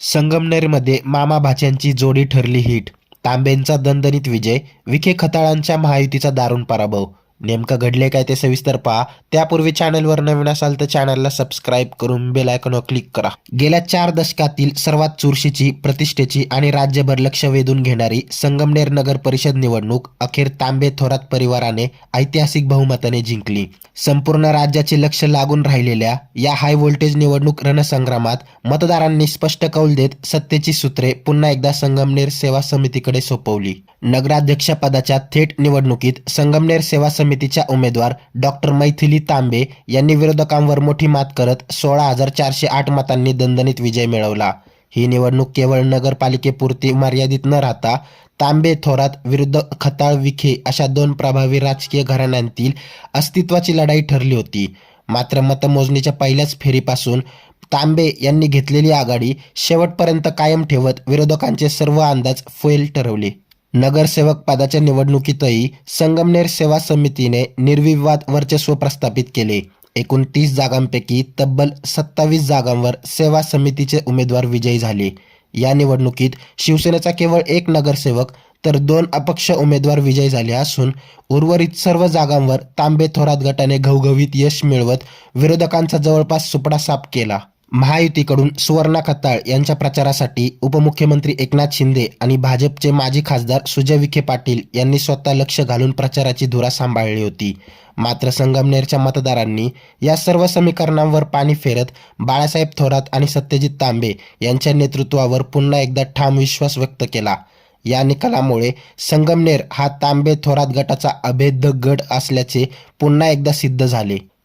संगमनेरमध्ये मामा भाच्यांची जोडी ठरली हिट. तांबेंचा दणदणीत विजय विखे खताळांच्या महायुतीचा दारुण पराभव नेमकं घडले काय ते सविस्तर पहा. त्यापूर्वी चॅनलवर नवीन असाल तर चॅनलला सबस्क्राईब करून बेल आयकॉनवर क्लिक करा. गेल्या चार दशकातील सर्वात चुरशीची प्रतिष्ठेची आणि राज्यभर लक्ष वेधून घेणारी संगमनेर नगर परिषद निवडणूक अखेर तांबे थोरात परिवाराने ऐतिहासिक बहुमताने जिंकली. संपूर्ण राज्याचे लक्ष लागून राहिलेल्या या हाय व्होल्टेज निवडणूक रणसंग्रामात मतदारांनी स्पष्ट कौल देत सत्तेची सूत्रे पुन्हा एकदा संगमनेर सेवा समितीकडे सोपवली. नगराध्यक्षपदाच्या थेट निवडणुकीत संगमनेर सेवा समितीच्या उमेदवार डॉक्टर मैथिली तांबे यांनी विरोधकांवर मोठी मात करत सोळा हजार चारशे आठ मतांनी दणदणीत विजय मिळवला. ही निवडणूक केवळ नगरपालिकेपुरती मर्यादित न राहता तांबे थोरात विरुद्ध खताळ विखे अशा दोन प्रभावी राजकीय घराण्यांतील अस्तित्वाची लढाई ठरली होती. मात्र मतमोजणीच्या पहिल्याच फेरीपासून तांबे यांनी घेतलेली आघाडी शेवटपर्यंत कायम ठेवत विरोधकांचे सर्व अंदाज फैल ठरवले. नगरसेवक पदाच्या निवडणुकीतही संगमनेर सेवा समितीने निर्विवाद वर्चस्व प्रस्थापित केले. एकूण तीस जागांपैकी तब्बल सत्तावीस जागांवर सेवा समितीचे उमेदवार विजयी झाले. या निवडणुकीत शिवसेनेचा केवळ एक नगरसेवक तर दोन अपक्ष उमेदवार विजयी झाले असून उर्वरित सर्व जागांवर तांबे थोरात गटाने घवघवीत यश मिळवत विरोधकांचा जवळपास सुपडा साफ केला. महायुतीकडून सुवर्णा खताळ यांच्या प्रचारासाठी उपमुख्यमंत्री एकनाथ शिंदे आणि भाजपचे माजी खासदार सुजय विखे पाटील यांनी स्वतः लक्ष घालून प्रचाराची धुरा सांभाळली होती. मात्र संगमनेरच्या मतदारांनी या सर्व समीकरणांवर पाणी फेरत बाळासाहेब थोरात आणि सत्यजित तांबे यांच्या नेतृत्वावर पुन्हा एकदा ठाम विश्वास व्यक्त केला. या निकालामुळे संगमनेर हा तांबे थोरात गटाचा अभेद्य गट असल्याचे पुन्हा एकदा सिद्ध झाले.